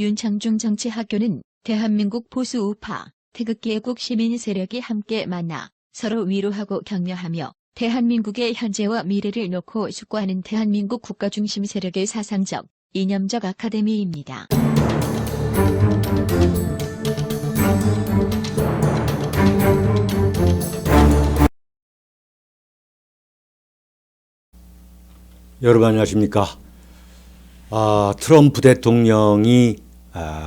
윤창중 정치학교는 대한민국 보수 우파, 태극기 애국 시민 세력이 함께 만나 서로 위로하고 격려하며 대한민국의 현재와 미래를 놓고 숙고하는 대한민국 국가 중심 세력의 사상적, 이념적 아카데미입니다. 여러분 안녕하십니까? 아, 트럼프 대통령이 아,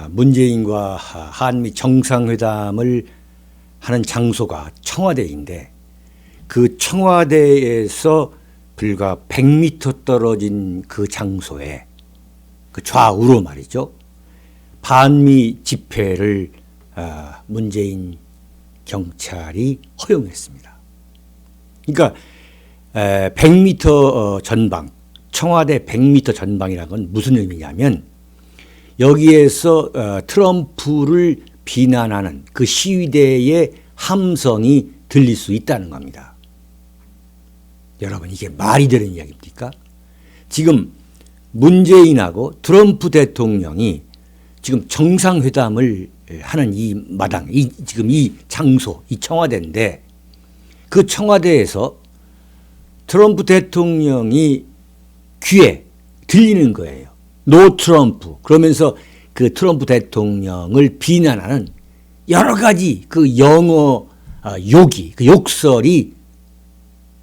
문재인과 한미 정상회담을 하는 장소가 청와대인데 그 청와대에서 불과 100m 떨어진 그 장소에 그 좌우로 말이죠. 반미 집회를 아, 문재인 경찰이 허용했습니다. 그러니까 에, 100m 어, 전방, 청와대 100m 전방이라는 건 무슨 의미냐면 여기에서 어, 트럼프를 비난하는 그 시위대의 함성이 들릴 수 있다는 겁니다. 여러분 이게 말이 되는 이야기입니까? 지금 문재인하고 트럼프 대통령이 지금 정상회담을 하는 이 마당, 이 지금 이 장소, 이 청와대인데 그 청와대에서 트럼프 대통령이 귀에 들리는 거예요. 노 트럼프. 그러면서 그 트럼프 대통령을 비난하는 여러 가지 그 영어 아, 욕이, 그 욕설이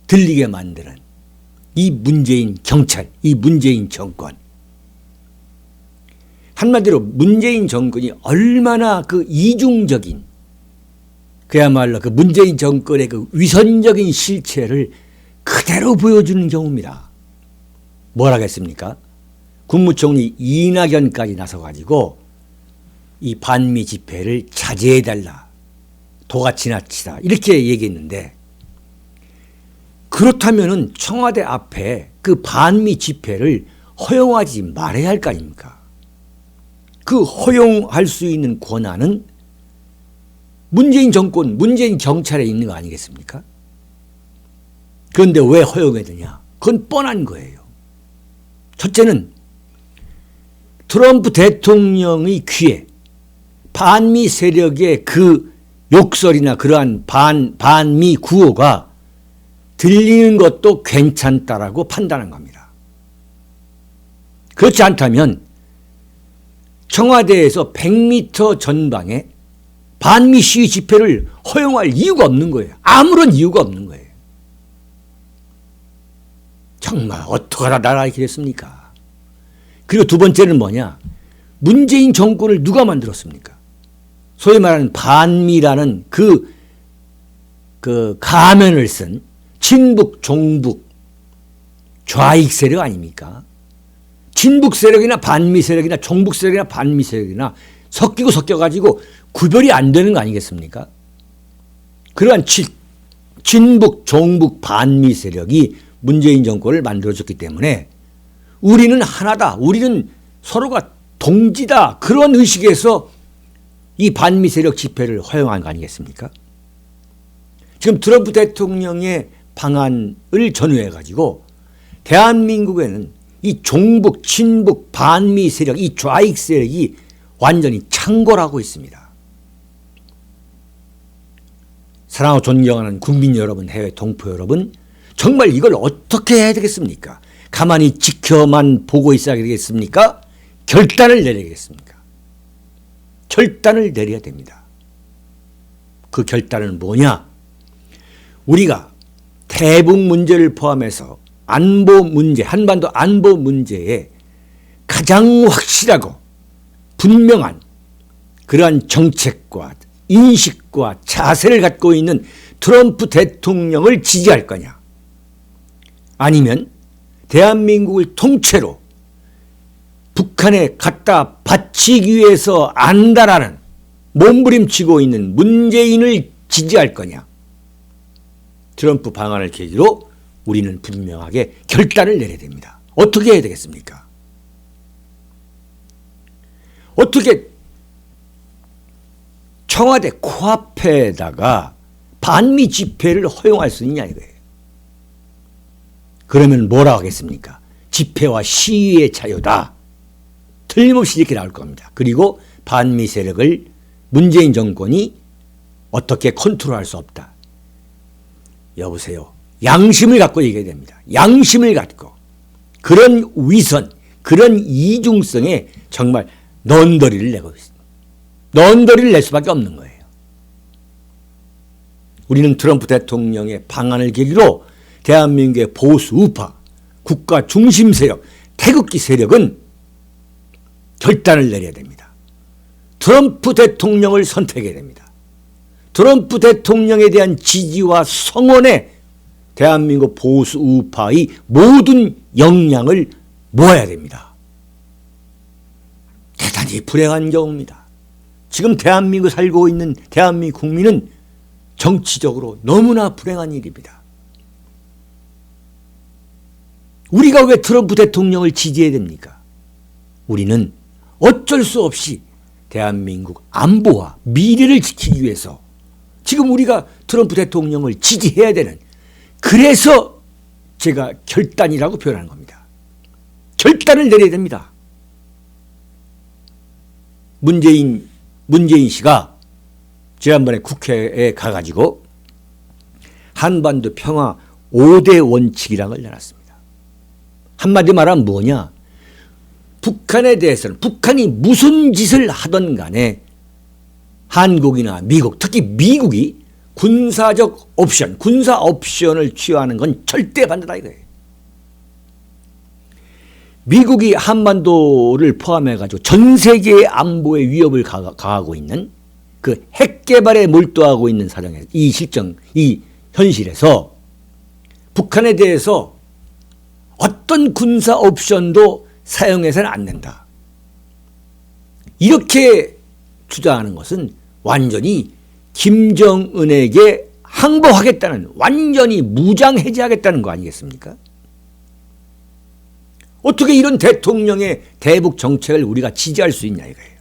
들리게 만드는 이 문재인 경찰, 이 문재인 정권. 한마디로 문재인 정권이 얼마나 그 이중적인 그야말로 그 문재인 정권의 그 위선적인 실체를 그대로 보여주는 경우입니다. 뭘 하겠습니까? 국무총리 이낙연까지 나서가지고 이 반미 집회를 자제해달라. 도가 지나치다. 이렇게 얘기했는데 그렇다면은 청와대 앞에 그 반미 집회를 허용하지 말아야 할 거 아닙니까? 그 허용할 수 있는 권한은 문재인 정권, 문재인 경찰에 있는 거 아니겠습니까? 그런데 왜 허용해야 되냐? 그건 뻔한 거예요. 첫째는 트럼프 대통령의 귀에 반미 세력의 그 욕설이나 그러한 반, 반미 구호가 들리는 것도 괜찮다라고 판단한 겁니다. 그렇지 않다면 청와대에서 100m 전방에 반미 시위 집회를 허용할 이유가 없는 거예요. 아무런 이유가 없는 거예요. 정말 어떡하라 나라 이렇게 됐습니까? 그리고 두 번째는 뭐냐? 문재인 정권을 누가 만들었습니까? 소위 말하는 반미라는 그, 그 가면을 쓴 친북, 종북, 좌익 세력 아닙니까? 친북 세력이나 반미 세력이나 종북 세력이나 반미 세력이나 섞이고 섞여가지고 구별이 안 되는 거 아니겠습니까? 그러한 친, 친북, 종북, 반미 세력이 문재인 정권을 만들어줬기 때문에 우리는 하나다. 우리는 서로가 동지다. 그런 의식에서 이 반미 세력 집회를 허용한 거 아니겠습니까? 지금 트럼프 대통령의 방안을 전후해 가지고 대한민국에는 이 종북, 친북, 반미 세력, 이 좌익 세력이 완전히 창궐하고 있습니다. 사랑하고 존경하는 국민 여러분, 해외 동포 여러분, 정말 이걸 어떻게 해야 되겠습니까? 가만히 지켜만 보고 있어야 되겠습니까? 결단을 내려야겠습니까? 결단을 내려야 됩니다. 그 결단은 뭐냐? 우리가 대북 문제를 포함해서 안보 문제, 한반도 안보 문제에 가장 확실하고 분명한 그러한 정책과 인식과 자세를 갖고 있는 트럼프 대통령을 지지할 거냐? 아니면 대한민국을 통째로 북한에 갖다 바치기 위해서 안다라는 몸부림치고 있는 문재인을 지지할 거냐. 트럼프 방안을 계기로 우리는 분명하게 결단을 내려야 됩니다. 어떻게 해야 되겠습니까? 어떻게 청와대 코앞에다가 반미 집회를 허용할 수 있냐 이거예요. 그러면 뭐라 하겠습니까? 집회와 시위의 자유다. 틀림없이 이렇게 나올 겁니다. 그리고 반미 세력을 문재인 정권이 어떻게 컨트롤할 수 없다. 여보세요. 양심을 갖고 얘기해야 됩니다. 양심을 갖고 그런 위선, 그런 이중성에 정말 넌더리를 내고 있습니다. 넌더리를 낼 수밖에 없는 거예요. 우리는 트럼프 대통령의 방안을 계기로 대한민국의 보수 우파, 국가 중심 세력, 태극기 세력은 결단을 내려야 됩니다. 트럼프 대통령을 선택해야 됩니다. 트럼프 대통령에 대한 지지와 성원에 대한민국 보수 우파의 모든 역량을 모아야 됩니다. 대단히 불행한 경우입니다. 지금 대한민국 살고 있는 대한민국 국민은 정치적으로 너무나 불행한 일입니다. 우리가 왜 트럼프 대통령을 지지해야 됩니까? 우리는 어쩔 수 없이 대한민국 안보와 미래를 지키기 위해서 지금 우리가 트럼프 대통령을 지지해야 되는 그래서 제가 결단이라고 표현하는 겁니다. 결단을 내려야 됩니다. 문재인 문재인 씨가 지난번에 국회에 가가지고 한반도 평화 5대 원칙이라는 걸 내놨습니다. 한마디 말하면 뭐냐? 북한에 대해서는 북한이 무슨 짓을 하던 간에 한국이나 미국, 특히 미국이 군사적 옵션, 군사 옵션을 취하는 건 절대 반대다 이거예요. 미국이 한반도를 포함해가지고 전 세계의 안보에 위협을 가하고 있는 그 핵 개발에 몰두하고 있는 사정에서 이 실정, 이 현실에서 북한에 대해서 어떤 군사 옵션도 사용해서는 안 된다. 이렇게 주장하는 것은 완전히 김정은에게 항복하겠다는 완전히 무장해제하겠다는 거 아니겠습니까? 어떻게 이런 대통령의 대북 정책을 우리가 지지할 수 있냐 이거예요.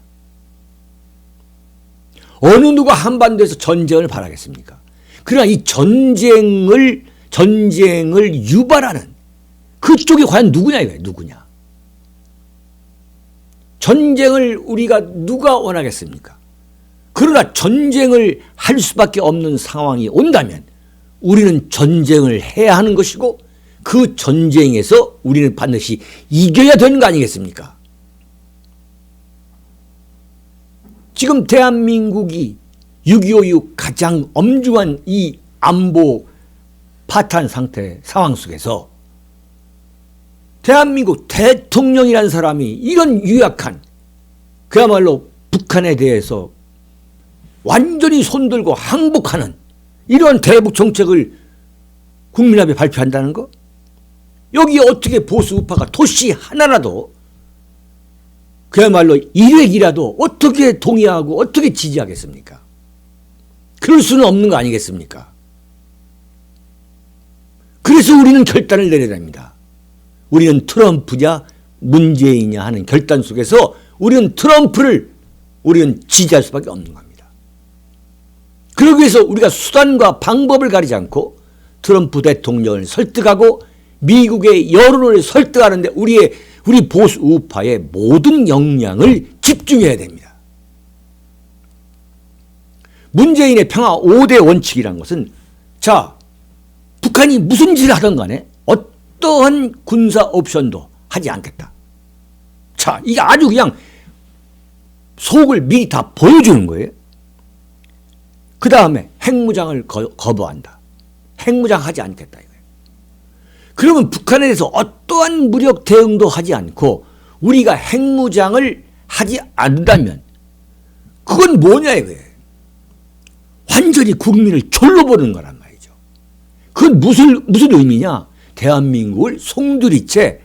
어느 누가 한반도에서 전쟁을 바라겠습니까? 그러나 이 전쟁을 전쟁을 유발하는 그쪽이 과연 누구냐 이거예요. 누구냐? 전쟁을 우리가 누가 원하겠습니까? 그러나 전쟁을 할 수밖에 없는 상황이 온다면 우리는 전쟁을 해야 하는 것이고 그 전쟁에서 우리는 반드시 이겨야 되는 거 아니겠습니까? 지금 대한민국이 6.25 이후 가장 엄중한 이 안보 파탄 상태 상황 속에서 대한민국 대통령이라는 사람이 이런 유약한 그야말로 북한에 대해서 완전히 손들고 항복하는 이런 대북 정책을 국민 앞에 발표한다는 거? 여기 어떻게 보수 우파가 도시 하나라도 그야말로 일획이라도 어떻게 동의하고 어떻게 지지하겠습니까? 그럴 수는 없는 거 아니겠습니까? 그래서 우리는 결단을 내려야 됩니다. 우리는 트럼프냐 문재인이냐 하는 결단 속에서 우리는 트럼프를 우리는 지지할 수밖에 없는 겁니다. 그러기 위해서 우리가 수단과 방법을 가리지 않고 트럼프 대통령을 설득하고 미국의 여론을 설득하는데 우리의 우리 보수 우파의 모든 역량을 집중해야 됩니다. 문재인의 평화 5대 원칙이라는 것은 자 북한이 무슨 짓을 하든 간에 어떠한 군사 옵션도 하지 않겠다. 자 이게 아주 그냥 속을 미리 다 보여주는 거예요. 그 다음에 핵무장을 거, 거부한다. 핵무장 하지 않겠다. 이거예요. 그러면 북한에 대해서 어떠한 무력 대응도 하지 않고 우리가 핵무장을 하지 않는다면 그건 뭐냐 이거예요. 완전히 국민을 졸로 보는 거란 말이죠. 그건 무슨, 무슨 의미냐? 대한민국을 송두리째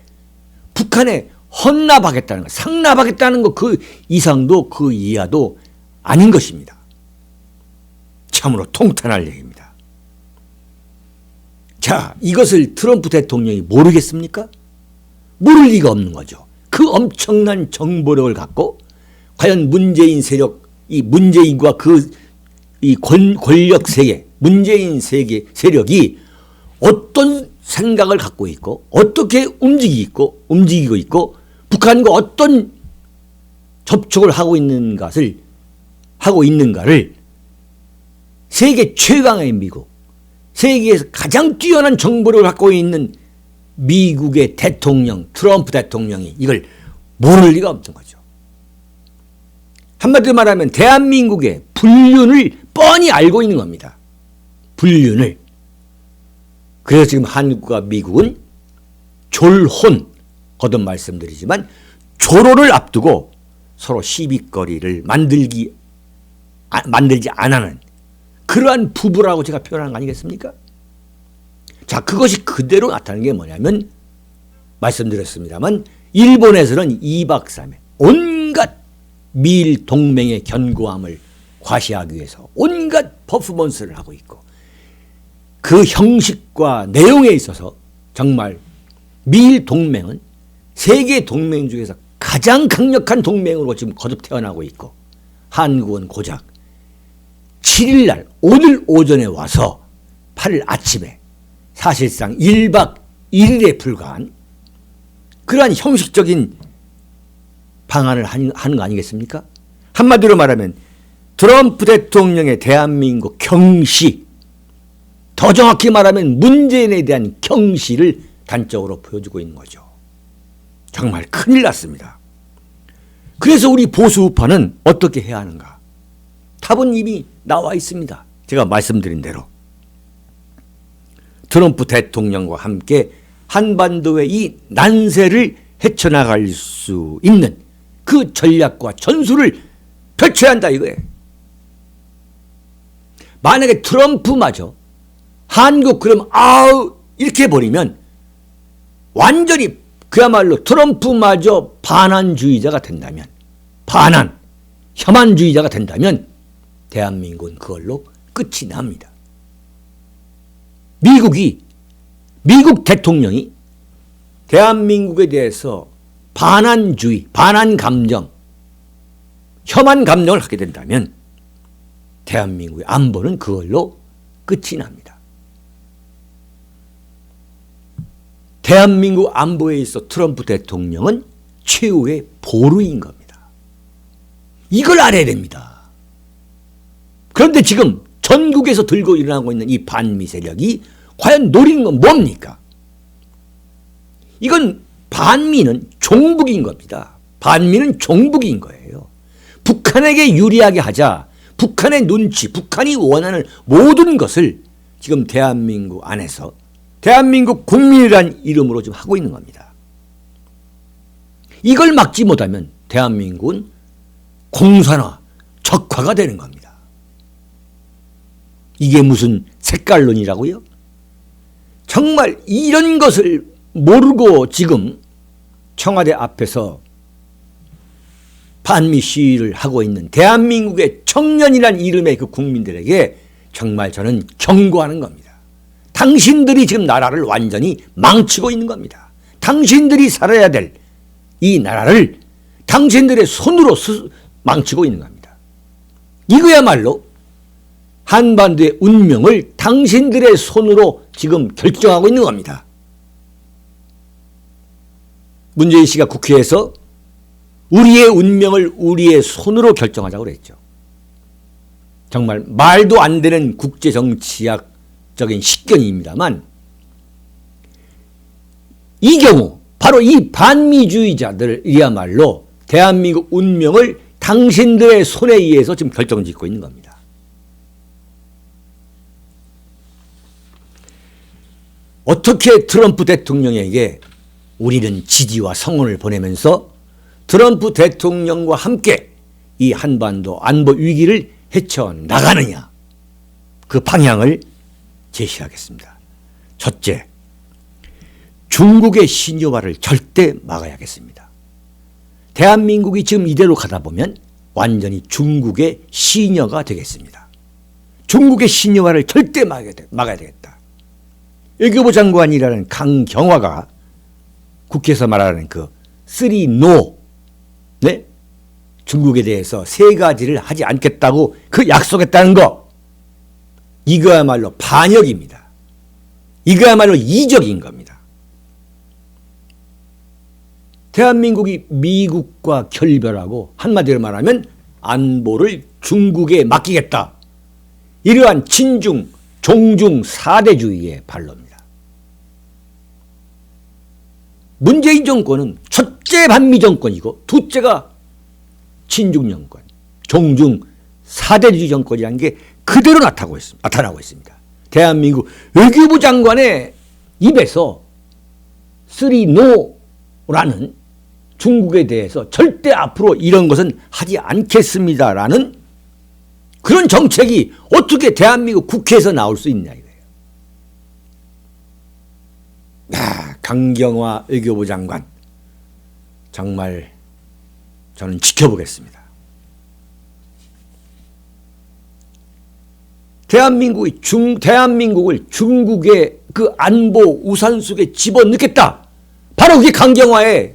북한에 헌납하겠다는 거, 상납하겠다는 거그 이상도 그 이하도 아닌 것입니다. 참으로 통탄할 얘기입니다. 자, 이것을 트럼프 대통령이 모르겠습니까? 모를 리가 없는 거죠. 그 엄청난 정보력을 갖고 과연 문재인 세력, 이 문재인과 그 이 권력 세계, 문재인 세계 세력이 어떤 생각을 갖고 있고 어떻게 움직이고 움직이고 있고 북한과 어떤 접촉을 하고 있는 것을 하고 있는가를 세계 최강의 미국, 세계에서 가장 뛰어난 정보를 갖고 있는 미국의 대통령, 트럼프 대통령이 이걸 모를 리가 없는 거죠. 한마디로 말하면 대한민국의 불륜을 뻔히 알고 있는 겁니다. 불륜을. 그래서 지금 한국과 미국은 졸혼, 거듭 말씀드리지만 조로를 앞두고 서로 시비거리를 만들기, 아, 만들지 않아는 그러한 부부라고 제가 표현한 거 아니겠습니까? 자, 그것이 그대로 나타나는 게 뭐냐면, 말씀드렸습니다만, 일본에서는 2박 3일, 온갖 미일 동맹의 견고함을 과시하기 위해서 온갖 퍼포먼스를 하고 있고, 그 형식과 내용에 있어서 정말 미일 동맹은 세계 동맹 중에서 가장 강력한 동맹으로 지금 거듭 태어나고 있고, 한국은 고작 7일 날 오늘 오전에 와서 8일 아침에 사실상 1박 1일에 불과한 그러한 형식적인 방안을 하는 거 아니겠습니까? 한마디로 말하면 트럼프 대통령의 대한민국 경시 더 정확히 말하면 문재인에 대한 경시를 단적으로 보여주고 있는 거죠. 정말 큰일 났습니다. 그래서 우리 보수 우파는 어떻게 해야 하는가? 답은 이미 나와 있습니다. 제가 말씀드린 대로. 트럼프 대통령과 함께 한반도의 이 난세를 헤쳐나갈 수 있는 그 전략과 전술을 펼쳐야 한다 이거예요. 만약에 트럼프마저 한국 그럼 아우 이렇게 버리면 완전히 그야말로 트럼프마저 반환주의자가 된다면 반환 혐한주의자가 된다면 대한민국은 그걸로 끝이 납니다. 미국이 미국 대통령이 대한민국에 대해서 반환주의, 반환 감정, 혐한 감정을 갖게 된다면 대한민국의 안보는 그걸로 끝이 납니다. 대한민국 안보에 있어 트럼프 대통령은 최후의 보루인 겁니다. 이걸 알아야 됩니다. 그런데 지금 전국에서 들고 일어나고 있는 이 반미 세력이 과연 노리는 건 뭡니까? 이건 반미는 종북인 겁니다. 반미는 종북인 거예요. 북한에게 유리하게 하자 북한의 눈치, 북한이 원하는 모든 것을 지금 대한민국 안에서 대한민국 국민이란 이름으로 지금 하고 있는 겁니다. 이걸 막지 못하면 대한민국은 공산화, 적화가 되는 겁니다. 이게 무슨 색깔론이라고요? 정말 이런 것을 모르고 지금 청와대 앞에서 반미 시위를 하고 있는 대한민국의 청년이란 이름의 그 국민들에게 정말 저는 경고하는 겁니다. 당신들이 지금 나라를 완전히 망치고 있는 겁니다. 당신들이 살아야 될 이 나라를 당신들의 손으로 망치고 있는 겁니다. 이거야말로 한반도의 운명을 당신들의 손으로 지금 결정하고 있는 겁니다. 문재인 씨가 국회에서 우리의 운명을 우리의 손으로 결정하자고 그랬죠. 정말 말도 안 되는 국제정치학 적인 식견입니다만 이 경우 바로 이 반미주의자들이야말로 대한민국 운명을 당신들의 손에 의해서 지금 결정짓고 있는 겁니다. 어떻게 트럼프 대통령에게 우리는 지지와 성원을 보내면서 트럼프 대통령과 함께 이 한반도 안보 위기를 헤쳐나가느냐 그 방향을 제시하겠습니다. 첫째, 중국의 신여화를 절대 막아야겠습니다. 대한민국이 지금 이대로 가다 보면 완전히 중국의 신여가 되겠습니다. 중국의 신여화를 절대 막아야 되겠다. 외교부 장관이라는 강경화가 국회에서 말하는 그 쓰리 노, 네? 중국에 대해서 세 가지를 하지 않겠다고 그 약속했다는 거. 이거야말로 반역입니다. 이거야말로 이적인 겁니다. 대한민국이 미국과 결별하고 한마디로 말하면 안보를 중국에 맡기겠다. 이러한 친중, 종중, 사대주의의 발로입니다. 문재인 정권은 첫째 반미 정권이고 둘째가 친중 정권, 종중, 사대주의 정권이라는 게 그대로 나타나고 있습니다. 나타나고 있습니다. 대한민국 외교부 장관의 입에서 쓰리 노라는 중국에 대해서 절대 앞으로 이런 것은 하지 않겠습니다라는 그런 정책이 어떻게 대한민국 국회에서 나올 수 있냐 이거예요. 야, 강경화 외교부 장관 정말 저는 지켜보겠습니다. 대한민국이 중 대한민국을 중국의 그 안보 우산 속에 집어넣겠다. 바로 그게 강경화의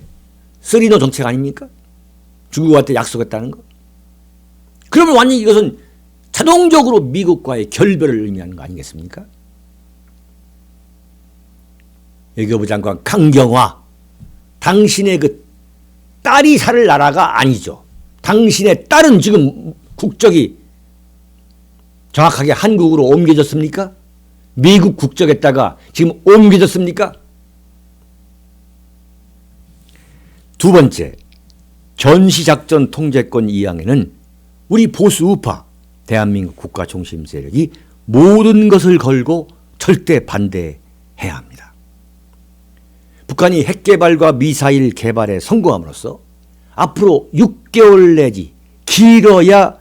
쓰리노 정책 아닙니까? 중국한테 약속했다는 거. 그러면 완전히 이것은 자동적으로 미국과의 결별을 의미하는 거 아니겠습니까? 외교부 장관 강경화, 당신의 그 딸이 살 나라가 아니죠. 당신의 딸은 지금 국적이 정확하게 한국으로 옮겨졌습니까? 미국 국적에다가 지금 옮겨졌습니까? 두 번째, 전시작전 통제권 이양에는 우리 보수 우파, 대한민국 국가 중심 세력이 모든 것을 걸고 절대 반대해야 합니다. 북한이 핵 개발과 미사일 개발에 성공함으로써 앞으로 6개월 내지 길어야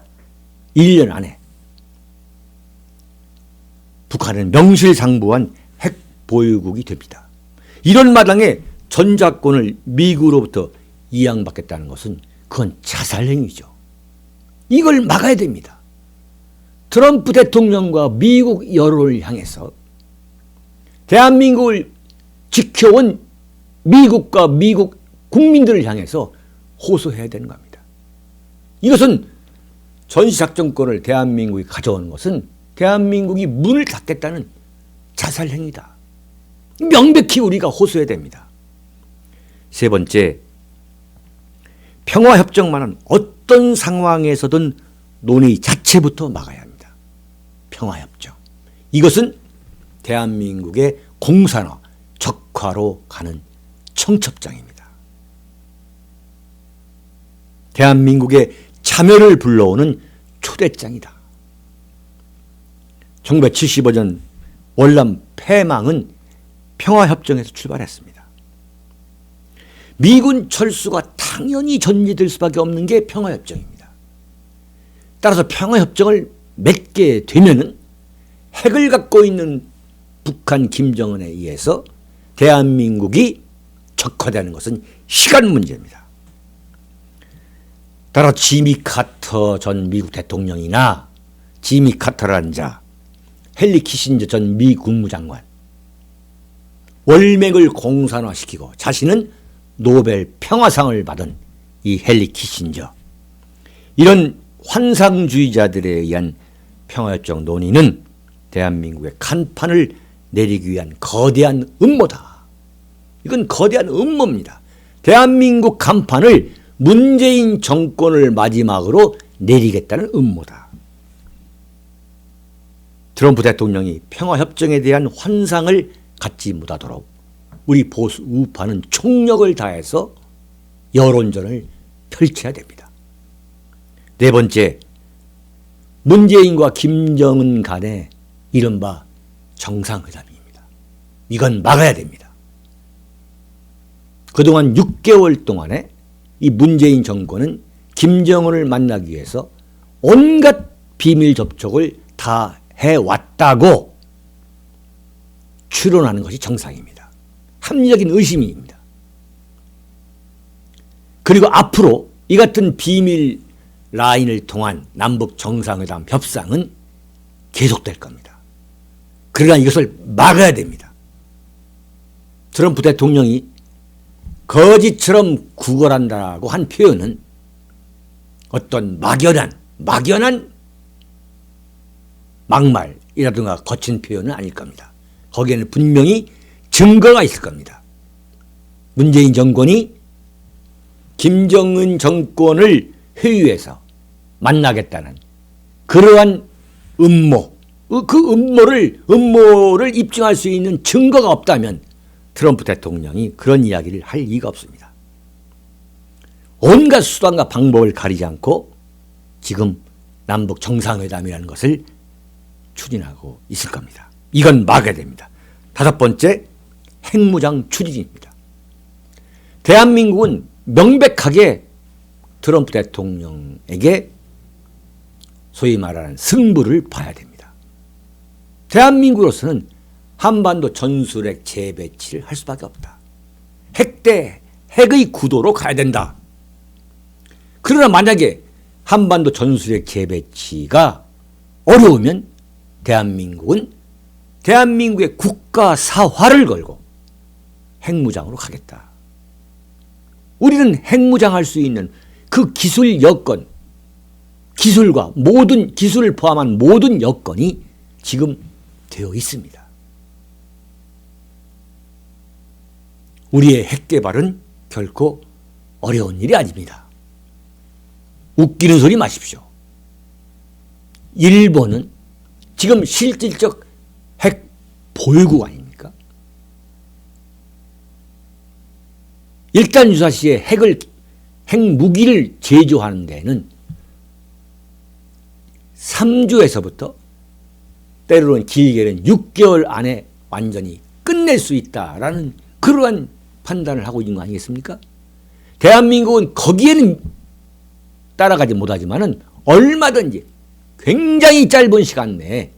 1년 안에 북한은 명실상부한 핵 보유국이 됩니다. 이런 마당에 전자권을 미국으로부터 이양받겠다는 것은 그건 자살행위죠. 이걸 막아야 됩니다. 트럼프 대통령과 미국 여론을 향해서 대한민국을 지켜온 미국과 미국 국민들을 향해서 호소해야 되는 겁니다. 이것은 전시작전권을 대한민국이 가져오는 것은 대한민국이 문을 닫겠다는 자살행위다. 명백히 우리가 호소해야 됩니다. 세 번째, 평화협정만은 어떤 상황에서든 논의 자체부터 막아야 합니다. 평화협정. 이것은 대한민국의 공산화, 적화로 가는 청첩장입니다. 대한민국의 참여를 불러오는 초대장이다. 1975년 월남 패망은 평화협정에서 출발했습니다. 미군 철수가 당연히 전제될 수밖에 없는 게 평화협정입니다. 따라서 평화협정을 맺게 되면은 핵을 갖고 있는 북한 김정은에 의해서 대한민국이 적화되는 것은 시간 문제입니다. 따라 지미 카터 전 미국 대통령이나 지미 카터라는 자, 헨리 키신저 전 미 국무장관, 월맥을 공산화시키고 자신은 노벨 평화상을 받은 이 헨리 키신저. 이런 환상주의자들에 의한 평화협정 논의는 대한민국의 간판을 내리기 위한 거대한 음모다. 이건 거대한 음모입니다. 대한민국 간판을 문재인 정권을 마지막으로 내리겠다는 음모다. 트럼프 대통령이 평화협정에 대한 환상을 갖지 못하도록 우리 보수 우파는 총력을 다해서 여론전을 펼쳐야 됩니다. 네 번째, 문재인과 김정은 간의 이른바 정상회담입니다. 이건 막아야 됩니다. 그동안 6개월 동안에 이 문재인 정권은 김정은을 만나기 위해서 온갖 비밀 접촉을 다 해왔다고 추론하는 것이 정상입니다. 합리적인 의심입니다. 그리고 앞으로 이 같은 비밀 라인을 통한 남북 정상회담 협상은 계속될 겁니다. 그러나 이것을 막아야 됩니다. 트럼프 대통령이 거짓처럼 구걸한다고 한 표현은 어떤 막연한 막연한 막말이라든가 거친 표현은 아닐 겁니다. 거기에는 분명히 증거가 있을 겁니다. 문재인 정권이 김정은 정권을 회유해서 만나겠다는 그러한 음모, 어, 그 음모를 음모를 입증할 수 있는 증거가 없다면 트럼프 대통령이 그런 이야기를 할 이유가 없습니다. 온갖 수단과 방법을 가리지 않고 지금 남북 정상회담이라는 것을 추진하고 있을 겁니다. 이건 막아야 됩니다. 다섯 번째, 핵무장 추진입니다. 대한민국은 명백하게 트럼프 대통령에게 소위 말하는 승부를 봐야 됩니다. 대한민국으로서는 한반도 전술핵 재배치를 할 수밖에 없다. 핵 대 핵의 구도로 가야 된다. 그러나 만약에 한반도 전술핵 재배치가 어려우면 대한민국은 대한민국의 국가 사화를 걸고 핵무장으로 가겠다. 우리는 핵무장할 수 있는 그 기술 여건, 기술과 모든 기술을 포함한 모든 여건이 지금 되어 있습니다. 우리의 핵 개발은 결코 어려운 일이 아닙니다. 웃기는 소리 마십시오. 일본은 지금 실질적 핵 보유국 아닙니까? 일단 유사시에 핵을 핵무기를 제조하는 데는 3주에서부터 때로는 길게는 6개월 안에 완전히 끝낼 수 있다라는 그러한 판단을 하고 있는 거 아니겠습니까? 대한민국은 거기에는 따라가지 못하지만은 얼마든지 굉장히 짧은 시간 내에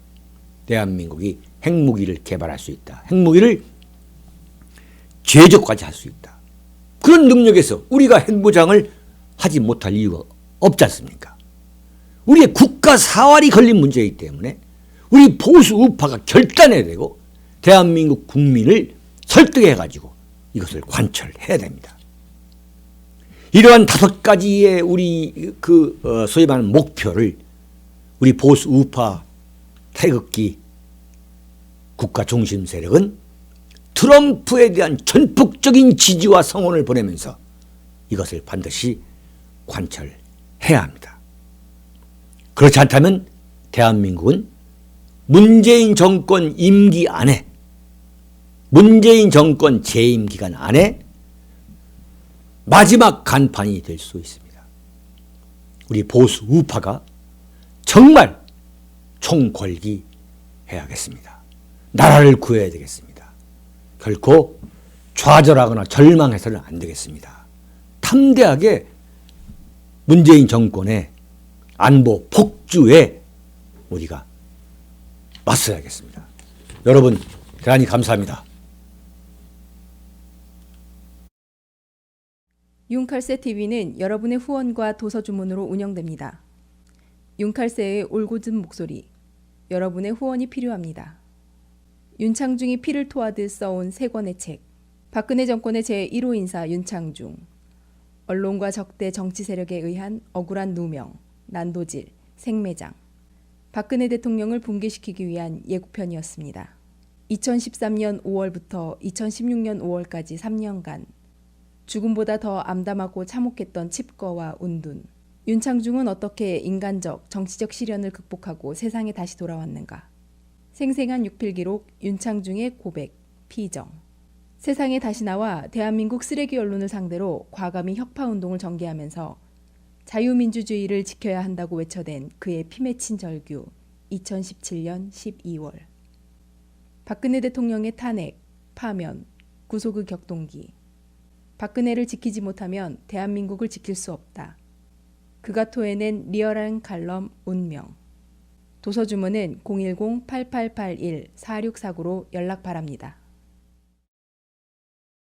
대한민국이 핵무기를 개발할 수 있다. 핵무기를 제조까지 할 수 있다. 그런 능력에서 우리가 핵무장을 하지 못할 이유가 없지 않습니까? 우리의 국가 사활이 걸린 문제이기 때문에 우리 보수 우파가 결단해야 되고 대한민국 국민을 설득해 가지고 이것을 관철해야 됩니다. 이러한 다섯 가지의 우리 그 어, 소위 말하는 목표를 우리 보수 우파 태극기 국가 중심 세력은 트럼프에 대한 전폭적인 지지와 성원을 보내면서 이것을 반드시 관철해야 합니다. 그렇지 않다면 대한민국은 문재인 정권 임기 안에 문재인 정권 재임 기간 안에 마지막 간판이 될 수 있습니다. 우리 보수 우파가 정말 총궐기 해야겠습니다. 나라를 구해야 되겠습니다. 결코 좌절하거나 절망해서는 안 되겠습니다. 탐대하게 문재인 정권의 안보 폭주에 우리가 맞서야겠습니다. 여러분 대단히 감사합니다. 윤칼세 TV는 여러분의 후원과 도서 주문으로 운영됩니다. 윤칼세의 올곧은 목소리, 여러분의 후원이 필요합니다. 윤창중이 피를 토하듯 써온 세 권의 책, 박근혜 정권의 제1호 인사 윤창중, 언론과 적대 정치 세력에 의한 억울한 누명, 난도질, 생매장, 박근혜 대통령을 붕괴시키기 위한 예고편이었습니다. 2013년 5월부터 2016년 5월까지 3년간 죽음보다 더 암담하고 참혹했던 칩거와 운둔. 윤창중은 어떻게 인간적, 정치적 시련을 극복하고 세상에 다시 돌아왔는가? 생생한 육필기록 윤창중의 고백, 피정. 세상에 다시 나와 대한민국 쓰레기 언론을 상대로 과감히 혁파 운동을 전개하면서 자유민주주의를 지켜야 한다고 외쳐댄 그의 피 맺힌 절규 2017년 12월. 박근혜 대통령의 탄핵, 파면, 구속의 격동기. 박근혜를 지키지 못하면 대한민국을 지킬 수 없다. 그가 토해낸 리얼한 칼럼 운명. 도서 주문은 010-8881-4649로 연락 바랍니다.